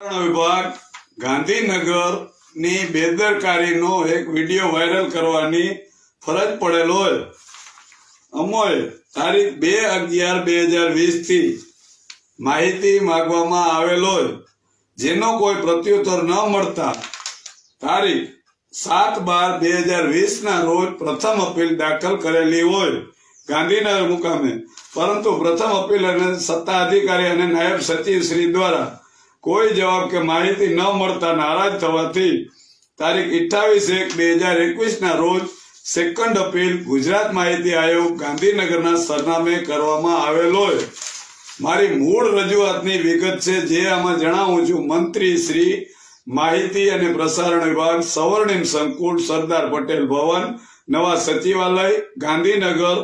વિભાગ ગાંધીનગરની બેદરકારીનો એક વીડિયો વાયરલ કરવાની ફરજ પડેલ હોય. અમોએ તારીખ બે અગિયાર બે હજાર વીસથી માહિતી માંગવામાં આવેલ જેનો કોઈ પ્રત્યુત્તર ન મળતા. તારીખ સાત બાર બે હજાર વીસ ના રોજ પ્રથમ અપીલ દાખલ કરેલી હોય ગાંધીનગર મુકામે. પરંતુ પ્રથમ અપીલ અને સત્તા અધિકારી અને નાયબ સચિવ શ્રી દ્વારા કોઈ જવાબ કે માહિતી ન મળતા નારાજ થવાથી તારીખ અઠ્ઠાવીસ એક બે હજાર એકવીસ ના રોજ સેકન્ડ અપીલ ગુજરાત માહિતી આયોગ ગાંધીનગરના સરનામે કરવામાં આવેલો મારી મૂળ રજૂઆતની વિગત છે જે આમાં જણાવું છું. મંત્રી શ્રી માહિતી અને પ્રસારણ વિભાગ સવર્ણિમ સંકુલ સરદાર પટેલ ભવન, નવા સચિવાલય, ગાંધીનગર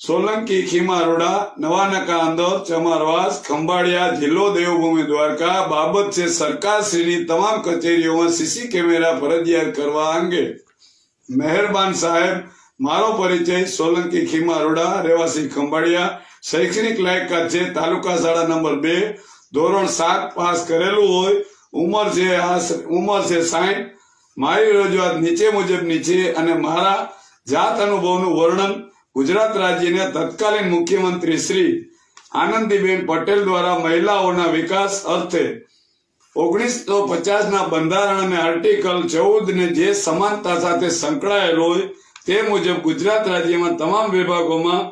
સોલંકી, ખીમારોડા નવાનકા અંદર ચમારવાસ, ખંભાળિયા, જિલ્લો દેવભૂમિ, દ્વારકા, બાબત છે સરકારશ્રીની તમામ કચેરીઓમાં સીસી કેમેરા ફરજિયાત કરવા અંગે. મહેરબાન સાહેબ, મારો પરિચય, સોલંકી, ખીમારોડા, રહેવાસી ખંભાળિયા, શૈક્ષણિક લાયકાત છે, તાલુકા શાળા નંબર બે, ધોરણ સાત પાસ કરેલું હોય, ઉંમર છે આ ઉંમર છે સાઠ મારી રજૂઆત નીચે મુજબની છે અને મારા જાત અનુભવનું વર્ણન ગુજરાત રાજ્યના તત્કાલીન મુખ્યમંત્રી શ્રી આનંદીબેન પટેલ દ્વારા મહિલાઓના વિકાસ અર્થે ઓગણીસો પચાસ ના બંધારણ અને આર્ટિકલ ચૌદ ને જે સમાનતા સાથે સંકળાયેલો હોય તે મુજબ ગુજરાત રાજ્યમાં તમામ વિભાગોમાં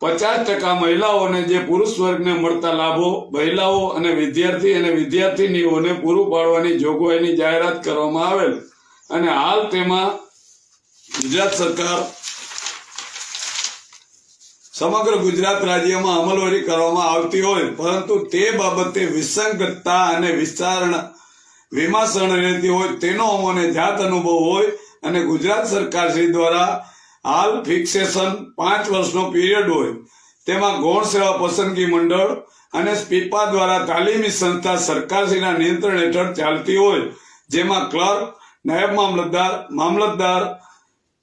પચાસ ટકા મહિલાઓને જે પુરુષ વર્ગને મળતા લાભો મહિલાઓ અને વિદ્યાર્થી અને વિદ્યાર્થીનીઓને પૂરું પાડવાની જોગવાઈની જાહેરાત કરવામાં આવેલ. અને હાલ તેમાં ગુજરાત સરકાર સમગ્ર ગુજરાત રાજ્યમાં અમલવારી કરવામાં આવતી હોય, પરંતુ તે બાબતે વિસંગતતા અને વિચારણા વિમાસણ રહેતી હોય, તેનો અમને જાત અનુભવ હોય અને ગુજરાત સરકાર શ્રી દ્વારા હાલ ફિક્સેશન પાંચ વર્ષનો પીરિયડ હોય. તેમાં ગૌણ સેવા પસંદગી મંડળ અને સ્પીપા દ્વારા તાલીમી સંસ્થા સરકારશ્રીના નિયંત્રણ હેઠળ ચાલતી હોય, જેમાં ક્લર્ક નાયબ મામલતદાર મામલતદાર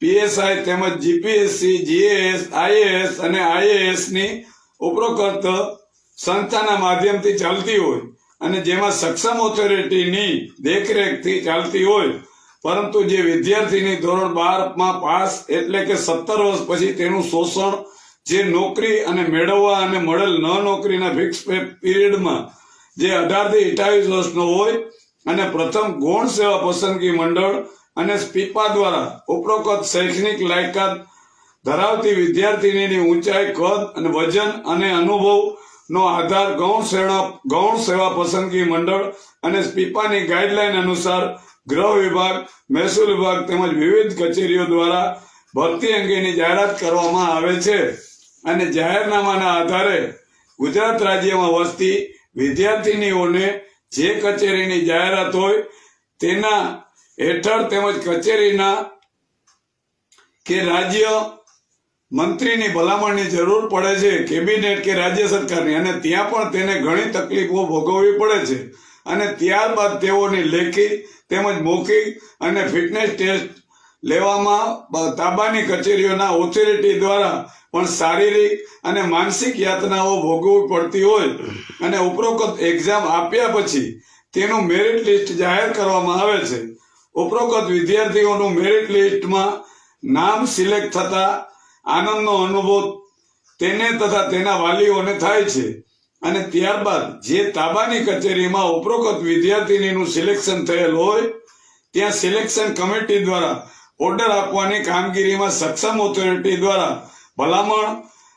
પીએસઆઈ તેમજ જીપીએસસી, જીએએસ, આઈએએસ અને આઈએએસની ઉપરોક્ત સંસ્થાના માધ્યમથી ચાલતી હોય અને જેમાં સક્ષમ ઓથોરિટીની દેખરેખથી ચાલતી હોય, પરંતુ જે વિદ્યાર્થીની ધોરણ બારમાં પાસ એટલે કે સત્તર વર્ષ પછી તેનું શોષણ જે નોકરી અને મેળવવા અને મળેલ ન નોકરીના ફિક્સ પીરિયડમાં જે અઢારથી અઠાવીસ વર્ષનો હોય અને પ્રથમ ગૌણ સેવા પસંદગી મંડળ અને સ્પીપા દ્વારા ઉપરોક્ત શૈક્ષણિક લાયકાત ધરાવતી વિદ્યાર્થીનીની ઊંચાઈ, કદ અને વજન અને અનુભવ નો આધાર ગૌણ સેવા ગૌણ સેવા પસંદગી મંડળ અને સ્પીપાની ગાઈડલાઈન અનુસાર ગૃહ વિભાગ, મહેસૂલ વિભાગ તેમજ વિવિધ કચેરીઓ દ્વારા ભરતી અંગેની જાહેરાત કરવામાં આવે છે. અને જાહેરનામાના આધારે ગુજરાત રાજ્યમાં વસતી વિદ્યાર્થીનીઓને જે કચેરીની જાહેરાત હોય તેના હેઠળ તેમજ કચેરીના કે રાજ્ય મંત્રીની ભલામણની જરૂર પડે છે, કેબિનેટ કે રાજ્ય સરકારની. અને ત્યાં પણ તેને ઘણી તકલીફો ભોગવવી પડે છે. અને ત્યારબાદ તેઓની લેખિત તેમજ મૌખિક અને ફિટનેસ ટેસ્ટ લેવામાં તાબાની કચેરીઓના ઓથોરિટી દ્વારા પણ શારીરિક અને માનસિક યાતનાઓ ભોગવવી પડતી હોય અને ઉપરોક્ત એક્ઝામ આપ્યા પછી તેનું મેરિટ લિસ્ટ જાહેર કરવામાં આવે છે. ઉપરોક્ત વિદ્યાર્થીઓનું મેરિટ લિસ્ટમાં નામ સિલેક્ટ થતા આનંદનો અનુભવ તેને તથા તેના વાલીઓને થાય છે. અને ત્યારબાદ જે તાબાની કચેરીમાં ઉપરોક્ત વિદ્યાર્થીનીનું સિલેક્શન થયેલ હોય, ત્યાં સિલેક્શન કમિટી દ્વારા ઓર્ડર આપવાની કામગીરીમાં સક્ષમ ઓથોરિટી દ્વારા ભલામણ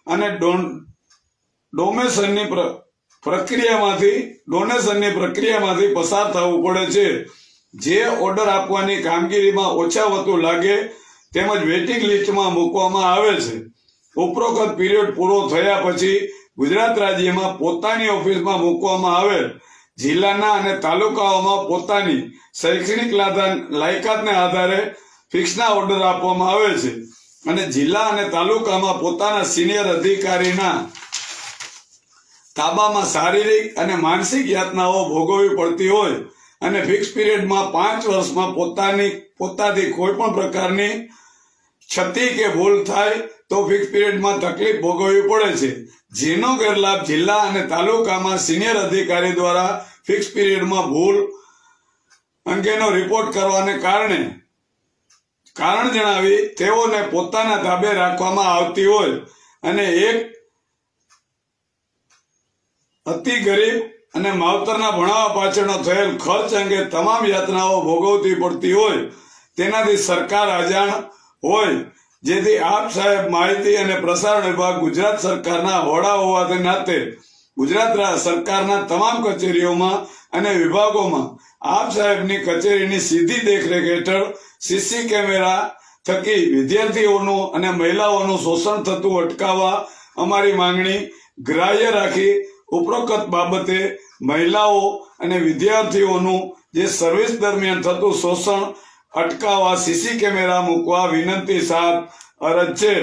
અને ડોમેશનની પ્રક્રિયામાંથી ડોનેશનની પ્રક્રિયામાંથી પસાર થવું પડે છે. જે ઓર્ડર આપવાની કામગીરીમાં ઓછા વતું લાગે તેમજ વેઇટિંગ લિસ્ટમાં મૂકવામાં આવે છે. ઉપરોક્ત પીરિયડ પૂરો થયા પછી ગુજરાત રાજ્યમાં પોતાની ઓફિસમાં મૂકવામાં આવેલ જિલ્લાના અને તાલુકાઓમાં પોતાની શૈક્ષણિક લાયકાતને આધારે ફિક્સના ઓર્ડર આપવામાં આવે છે અને જિલ્લા અને તાલુકામાં પોતાના સિનિયર અધિકારીના તાબામાં શારીરિક અને માનસિક યાતનાઓ ભોગવવી પડતી હોય અને ફિક્સ પીરિયડમાં પાંચ વર્ષમાં પોતાની, પોતાથી કોઈ પણ પ્રકારની ક્ષતિ કે ભૂલ થાય તો ફિક્સ પીરિયડમાં તકલીફ ભોગવવી પડે છે. જેનો ગેરલાભ જિલ્લા અને તાલુકામાં સિનિયર અધિકારી દ્વારા ફિક્સ પીરિયડમાં ભૂલ અંગેનો રિપોર્ટ કરવાને કારણે, કારણ જણાવી તેઓને પોતાના તાબે રાખવામાં આવતી હોય અને એક અતિ ગરીબ અને માવતરના ભણાવવા પાછળનો થયેલ ખર્ચ અંગે તમામ યાતનાઓ ભોગવતી પડતી હોય, તેનાથી સરકાર અજાણ હોય. જેથી આપ સાહેબ માહિતી અને પ્રસારણ વિભાગ ગુજરાત સરકારના વડા હોવાથી નાતે ગુજરાત સરકારના તમામ કચેરીઓમાં અને વિભાગોમાં આપ સાહેબની કચેરીની સીધી દેખરેખ હેઠળ સીસી કેમેરા થકી વિદ્યાર્થીઓનું અને મહિલાઓનું શોષણ થતું અટકાવવા અમારી માંગણી ગ્રાહ્ય રાખી ઉપરોક્ત બાબતે મહિલાઓ અને વિદ્યાર્થીઓનું જે સર્વિસ દરમિયાન થતું શોષણ અટકાવવા સીસી કેમેરા મૂકવા વિનંતી સાથ અરજ છે.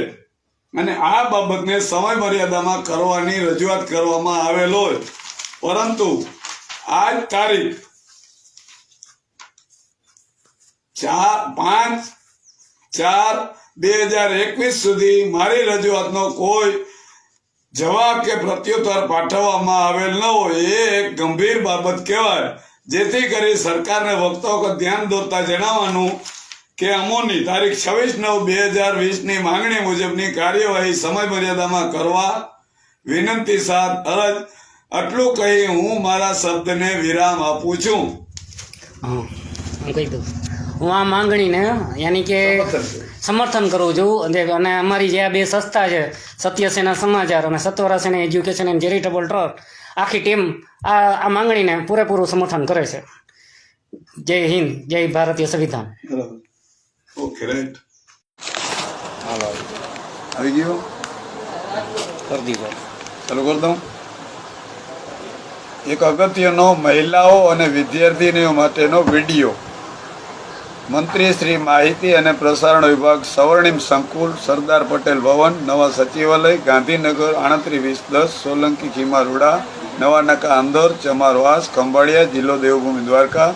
અને આ બાબતને સમય મર્યાદામાં કરવાની રજૂઆત કરવામાં આવેલો પરંતુ આજ તારીખ ચાર પાંચ ચાર બે હજાર એકવીસ સુધી મારી રજૂઆતનો કોઈ જવાબ કે પ્રત્યુત્તર પાઠવવામાં આવેલ ન હોય એ એક ગંભીર બાબત કહેવાય. જેથી કરી સરકારને વખતો વખત ધ્યાન દોરતા જણાવવાનું કે અમોની તારીખ છવ્વીસ નવ બે હજાર વીસની માંગણી મુજબની કાર્યવાહી સમય મર્યાદામાં કરવા વિનંતી સાથ અરજ. આટલું કહી હું મારા શબ્દને વિરામ આપું છું. હા. હું કહી દઉં હું આ માંગણીને યાની કે સમર્થન કરું છું અને અમારી જે આ બે સંસ્થા છે સત્યસેના સમાચાર અને Satvarasena education and charitable trust આખી ટીમ આ આ માંગણીને પૂરેપૂરું સમર્થન કરે છે. જય હિન્દ જય ભારતીય સંવિધાન. બરાબર ઓકે રાઈટ હાલો. આવી ગયો? કરી દીધો. ચાલુ કરી દઉં? એક અગત્યનો મહિલાઓ અને વિદ્યાર્થીનીઓ માટેનો વીડિયો. મંત્રી શ્રી માહિતી અને પ્રસારણ વિભાગ સવર્ણિમ સંકુલ, સરદાર પટેલ ભવન, નવા સચિવાલય, ગાંધીનગર, આણત્રીસ, વીસ, દસ, સોલંકી, ખીમારુડા નવા નાકા અંદોર ચમારવાસ, ખંભાળિયા, જિલ્લો દેવભૂમિ, દ્વારકા.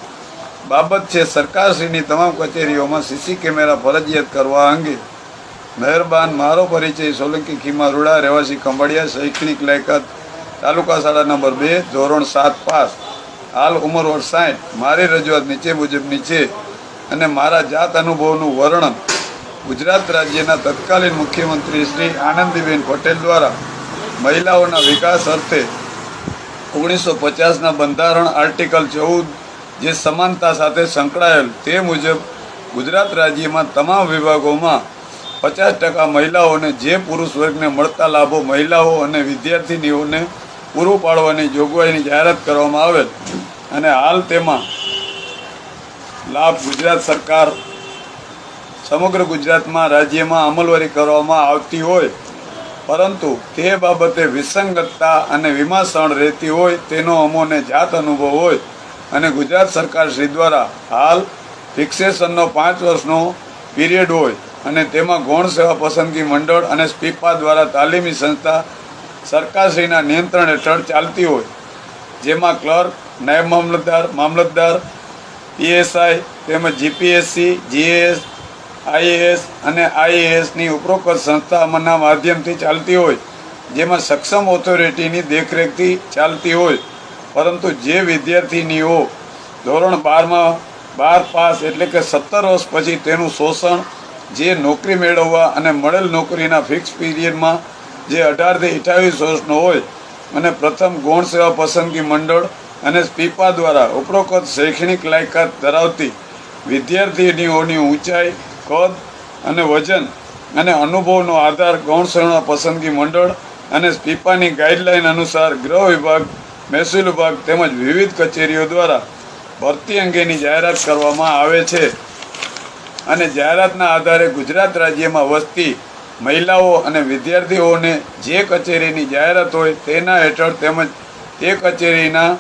બાબત છે સરકારશ્રીની તમામ કચેરીઓમાં સીસી કેમેરા ફરજિયાત કરવા અંગે. મહેરબાન, મારો પરિચય સોલંકી ખીમા રૂડા રહેવાસી ખંભાળિયા, શૈક્ષણિક લાયકાત તાલુકા શાળા નંબર બે, ધોરણ સાત, પાસ. હાલ ઉંમર વર્ષ સાઠ. મારી રજૂઆત નીચે મુજબની છે. અને મારા જાત અનુભવનું વર્ણન ગુજરાત રાજ્યના તત્કાલીન મુખ્યમંત્રી શ્રી આનંદીબેન પટેલ દ્વારા મહિલાઓના વિકાસ અર્થે ઓગણીસો પચાસના બંધારણ આર્ટિકલ ચૌદ જે સમાનતા સાથે સંકળાયેલ તે મુજબ ગુજરાત રાજ્યમાં તમામ વિભાગોમાં પચાસ ટકા મહિલાઓને જે પુરુષ વર્ગને મળતા લાભો મહિલાઓ અને વિદ્યાર્થીનીઓને પૂરું પાડવાની જોગવાઈની જાહેરાત કરવામાં આવેલ. અને હાલ તેમાં લાભ ગુજરાત સરકાર સમગ્ર ગુજરાતમાં રાજ્યમાં અમલવારી કરવામાં આવતી હોય, પરંતુ તે બાબતે વિસંગતતા અને વિમાસણ રહેતી હોય તેનો અમોને જાત અનુભવ હોય અને ગુજરાત સરકાર શ્રી દ્વારા હાલ ફિક્સેશનનો પાંચ વર્ષનો પીરિયડ હોય અને તેમાં ગૌણ સેવા પસંદગી મંડળ અને સ્પીપા દ્વારા તાલીમી સંસ્થા સરકારશ્રીના નિયંત્રણ હેઠળ ચાલતી હોય, જેમાં ક્લર્ક નાયબ મામલતદાર મામલતદાર પીએસઆઈ તેમજ જીપીએસસી જીએસ આઈએએસ અને આઈએએસની ઉપરોક્ત સંસ્થાઓના માધ્યમથી ચાલતી હોય, જેમાં સક્ષમ ઓથોરિટીની દેખરેખથી ચાલતી હોય. પરંતુ જે વિદ્યાર્થીનીઓ ધોરણ બારમાં, બાર પાસ એટલે કે સત્તર વર્ષ પછી તેનું શોષણ, જે નોકરી મેળવવા અને મળેલ નોકરીના ફિક્સ પીરિયડમાં જે અઢારથી અઠ્યાવીસ વર્ષનો હોય, અને પ્રથમ ગૌણ સેવા પસંદગી મંડળ અને સ્પીપા દ્વારા ઉપરોક્ત શૈક્ષણિક લાયકાત ધરાવતી વિદ્યાર્થીનીઓની ઊંચાઈ, કદ અને વજન અને અનુભવનો આધાર ગૌણ સેવા પસંદગી મંડળ અને સ્પીપાની ગાઈડલાઈન અનુસાર ગૃહ વિભાગ, મહેસૂલ વિભાગ તેમજ વિવિધ કચેરીઓ દ્વારા ભરતી અંગેની જાહેરાત કરવામાં આવે છે. અને જાહેરાતના આધારે ગુજરાત રાજ્યમાં વસતી મહિલાઓ અને વિદ્યાર્થીઓને જે કચેરીની જાહેરાત હોય તેના હેઠળ તેમજ તે કચેરીના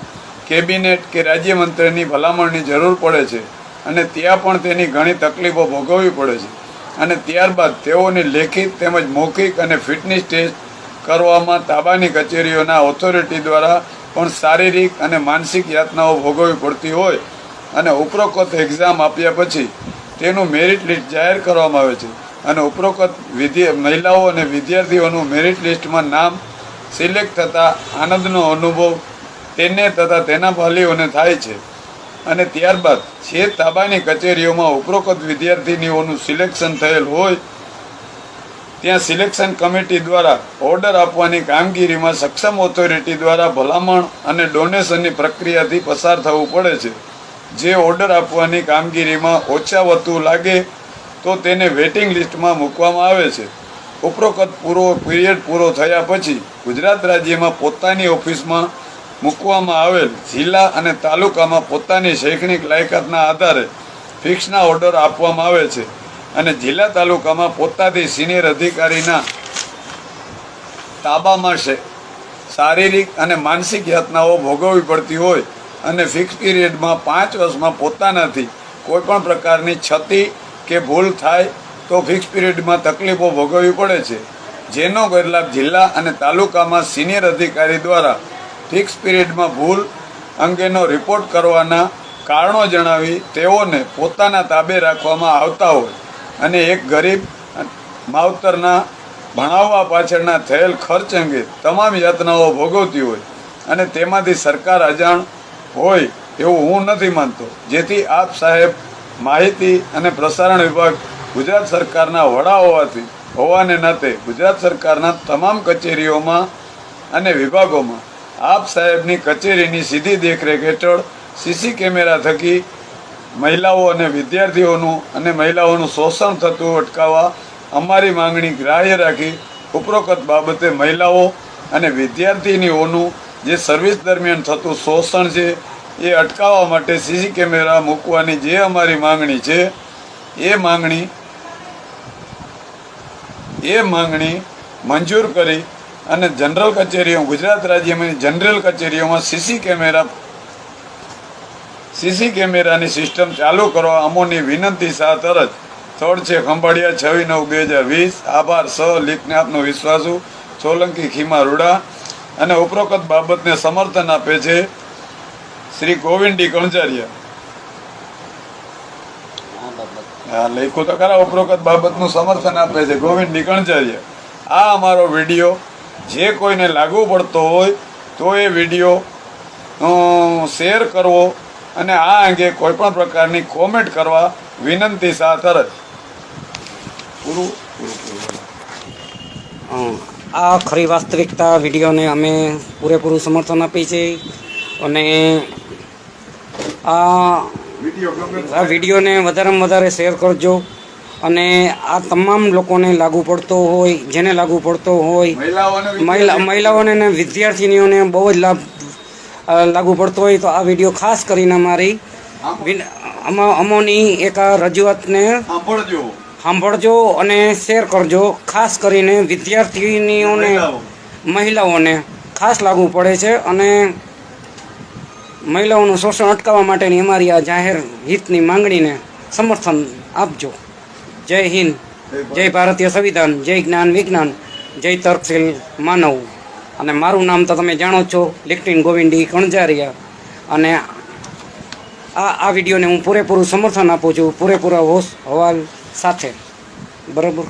કેબિનેટ કે રાજ્યમંત્રીની ભલામણની જરૂર પડે છે અને ત્યાં પણ તેની ઘણી તકલીફો ભોગવવી પડે છે. અને ત્યારબાદ તેઓની લેખિત તેમજ મૌખિક અને ફિટનેસ ટેસ્ટ કરવામાં તાબાની કચેરીઓના ઓથોરિટી દ્વારા પણ શારીરિક અને માનસિક યાતનાઓ ભોગવવી પડતી હોય અને ઉપરોક્ત એક્ઝામ આપ્યા પછી તેનું મેરિટ લિસ્ટ જાહેર કરવામાં આવે છે. અને ઉપરોક્ત વિદ્ય મહિલાઓ અને વિદ્યાર્થીઓનું મેરિટ લિસ્ટમાં નામ સિલેક્ટ થતાં આનંદનો અનુભવ તેને તથા તેના વાલીઓને થાય છે. અને ત્યારબાદ જે તાબાની કચેરીઓમાં ઉપરોક્ત વિદ્યાર્થીનીઓનું સિલેક્શન થયેલ હોય, ત્યાં સિલેક્શન કમિટી દ્વારા ઓર્ડર આપવાની કામગીરીમાં સક્ષમ ઓથોરિટી દ્વારા ભલામણ અને ડોનેશનની પ્રક્રિયાથી પસાર થવું પડે છે. જે ઓર્ડર આપવાની કામગીરીમાં ઓછા વધુ લાગે, તો તેને વેટિંગ લિસ્ટમાં મૂકવામાં આવે છે. ઉપરોક્ત પૂરો પીરિયડ પૂરો થયા પછી ગુજરાત રાજ્યમાં પોતાની ઓફિસમાં મૂકવામાં આવેલ જિલ્લા અને તાલુકામાં પોતાની શૈક્ષણિક લાયકાતના આધારે ફિક્સના ઓર્ડર આપવામાં આવે છે અને જિલ્લા તાલુકામાં પોતાથી સિનિયર અધિકારીના તાબામાં છે શારીરિક અને માનસિક યાતનાઓ ભોગવવી પડતી હોય અને ફિક્સ પીરિયડમાં પાંચ વર્ષમાં પોતાનાથી કોઈ પણ પ્રકારની ક્ષતિ કે ભૂલ થાય તો ફિક્સ પીરિયડમાં તકલીફો ભોગવવી પડે છે. જેનો ગેરલાભ જિલ્લા અને તાલુકામાં સિનિયર અધિકારી દ્વારા ફિક્સ પીરિયડમાં ભૂલ અંગેનો રિપોર્ટ કરવાના કારણો જણાવી તેઓને પોતાના તાબે રાખવામાં આવતા હોય. અને એક ગરીબ માવતરના ભણાવવા પાછળના થયેલ ખર્ચ અંગે તમામ યાતનાઓ ભોગવતી હોય અને તેમાંથી સરકાર અજાણ હોય એવું હું નથી માનતો. જેથી આપ સાહેબ માહિતી અને પ્રસારણ વિભાગ ગુજરાત સરકારના વડા હોવાથી હોવાને નાતે ગુજરાત સરકારના તમામ કચેરીઓમાં અને વિભાગોમાં આપ સાહેબની કચેરીની સીધી દેખરેખ હેઠળ સીસી કેમેરા થકી મહિલાઓ અને વિદ્યાર્થીઓનું અને મહિલાઓનું શોષણ થતું અટકાવવા અમારી માંગણી ગ્રાહ્ય રાખી ઉપરોક્ત બાબતે મહિલાઓ અને વિદ્યાર્થીનીઓનું જે સર્વિસ દરમિયાન થતું શોષણ છે એ અટકાવવા માટે સીસી કેમેરા મૂકવાની જે અમારી માંગણી છે, એ માંગણી એ માંગણી મંજૂર કરી અને જનરલ કચેરીઓ ગુજરાત રાજ્યમાં જનરલ કચેરીઓમાં સીસી કેમેરા સીસી કેમેરાની સિસ્ટમ ચાલુ કરવા અમોની વિનંતી સાથ જ સ્થળ છે ખંભાળિયા છવ્વી નવ બે હજાર વીસ. આભાર સ લીકને આપનો વિશ્વાસુ. સોલંકી ખીમા રૂડા. અને ઉપરોક્ત બાબતને સમર્થન આપે છે શ્રી ગોવિંદી કણજારિયા હા લખ્યું તો ખરા. ઉપરોક્ત બાબતનું સમર્થન આપે છે ગોવિંદ કણજારિયા આ અમારો વીડિયો જે કોઈને લાગુ પડતો હોય તો એ વીડિયો શેર કરવો અને આ અંગે કોઈ પણ પ્રકારની કોમેન્ટ કરવા વિનંતી સાથ પૂરું આ ખરી વાસ્તવિકતા વિડીયોને અમે પૂરેપૂરું સમર્થન આપી છે અને આ વિડીયોને વધારેમાં વધારે શેર કરજો. અને આ તમામ લોકોને લાગુ પડતો હોય જેને લાગુ પડતો હોય મહિલાઓને મહિલા મહિલાઓને અને વિદ્યાર્થીનીઓને બહુ જ લાભ લાગુ પડતો હોય. તો આ વીડિયો ખાસ કરીને અમારી વિન- અમોની એક આ રજૂઆતને સાંભળજો. સાંભળજો અને શેર કરજો. ખાસ કરીને વિદ્યાર્થીનીઓને મહિલાઓને ખાસ લાગુ પડે છે અને મહિલાઓનું શોષણ અટકાવવા માટેની અમારી આ જાહેર હિતની માંગણીને સમર્થન આપજો. જય હિન્દ, જય ભારતીય સંવિધાન, જય જ્ઞાન વિજ્ઞાન, જય તર્કશીલ માનવ. અને મારું નામ તો તમે જાણો છો લિફ્ટિન ગોવિંદી કણજારિયા. અને આ આ વિડીયોને હું પૂરેપૂરું સમર્થન આપું છું, પૂરેપૂરા હોશ, હવાલ સાથે. બરાબર?